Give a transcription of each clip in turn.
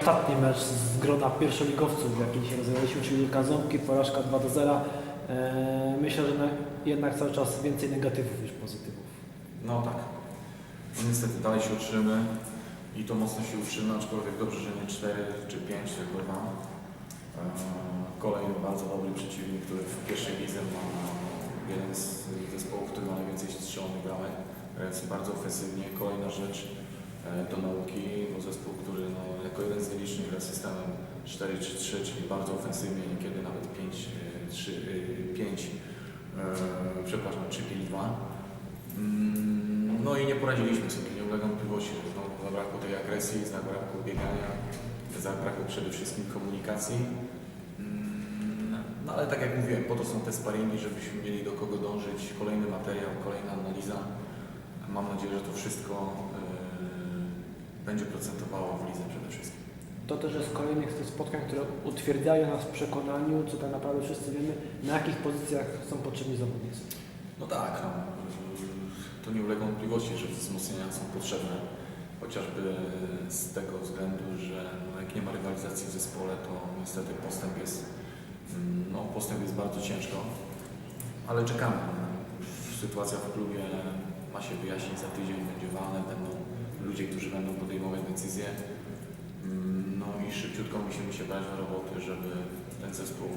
Ostatni mecz z grona pierwszoligowców, w jakim się rozwijaliśmy, czyli Kazonki, porażka 2 do 0. Eee, Myślę, że na, jednak cały czas więcej negatywów niż pozytywów. No tak. No niestety dalej się utrzymy i to mocno się utrzymy, aczkolwiek dobrze, że nie 4 czy 5, tylko 2. Kolejny bardzo dobry przeciwnik, który w pierwszej lidze ma jeden z zespołów, który ma najwięcej strzelonych bramek, więc bardzo ofensywnie. Kolejna rzecz e, do nauki, bo zespół, który no, jako jeden z nielicznych gra systemem 4-3-3, czyli bardzo ofensywnie, niekiedy nawet 5-3, 5, e, przepraszam, 3-5-2. Mm, No i nie poradziliśmy sobie, nie ulega wątpliwości, że znowu zabrakło tej agresji, zabrakło biegania, zabrakło przede wszystkim komunikacji. Mm, No ale tak jak mówiłem, po to są te sparingi, żebyśmy mieli do kogo dążyć, kolejny materiał, kolejna analiza. Mam nadzieję, że to wszystko będzie procentowało w lidze przede wszystkim. To też jest kolejnych z tych spotkań, które utwierdzają nas w przekonaniu, co tak naprawdę wszyscy wiemy, na jakich pozycjach są potrzebni zawodnicy. No tak, no, to nie ulega wątpliwości, że wzmocnienia są potrzebne, chociażby z tego względu, że no, jak nie ma rywalizacji w zespole, to niestety postęp jest, mm, no, postęp jest bardzo ciężko, ale czekamy. Sytuacja w klubie ma się wyjaśnić za tydzień, ludzie, którzy będą podejmować decyzje. Mm, No i szybciutko musimy się brać na roboty, żeby ten zespół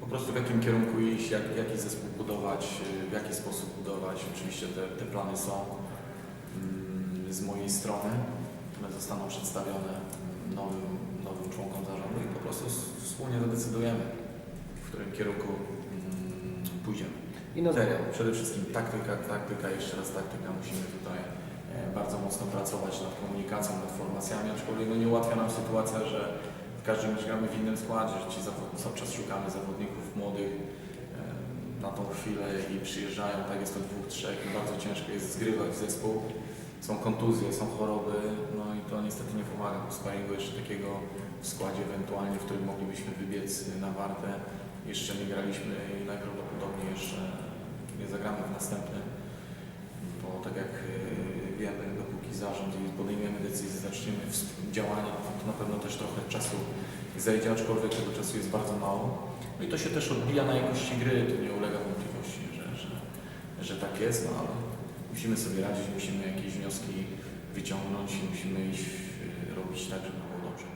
po prostu w jakim kierunku iść, jak, jaki zespół budować, y, w jaki sposób budować. Oczywiście te, te plany są mm, z mojej strony. One zostaną przedstawione mm, nowym, nowym członkom zarządu i po prostu wspólnie zadecydujemy, w którym kierunku pójdziemy. I na Materiał, przede wszystkim taktyka, taktyka, jeszcze raz taktyka. Musimy tutaj bardzo mocno pracować nad komunikacją, nad formacjami, aczkolwiek no nie ułatwia nam sytuacja, że w każdym mecz gramy w innym składzie, że ci cały czas szukamy zawodników młodych e, na tą chwilę i przyjeżdżają, tak jest to dwóch, trzech i bardzo ciężko jest zgrywać zespół. Są kontuzje, są choroby, no i to niestety nie pomaga sparingu jeszcze takiego w składzie ewentualnie, w którym moglibyśmy wybiec na wartę. Jeszcze nie graliśmy i najprawdopodobniej jeszcze nie zagramy w następnym, bo tak jak e, wiemy, dopóki zarząd i podejmiemy decyzję, zaczniemy działania, to na pewno też trochę czasu zejdzie, aczkolwiek tego czasu jest bardzo mało. No i to się też odbija na jakości gry, to nie ulega wątpliwości, że, że, że tak jest, no ale musimy sobie radzić, musimy jakieś wnioski wyciągnąć i musimy iść, e, robić tak, żeby było dobrze.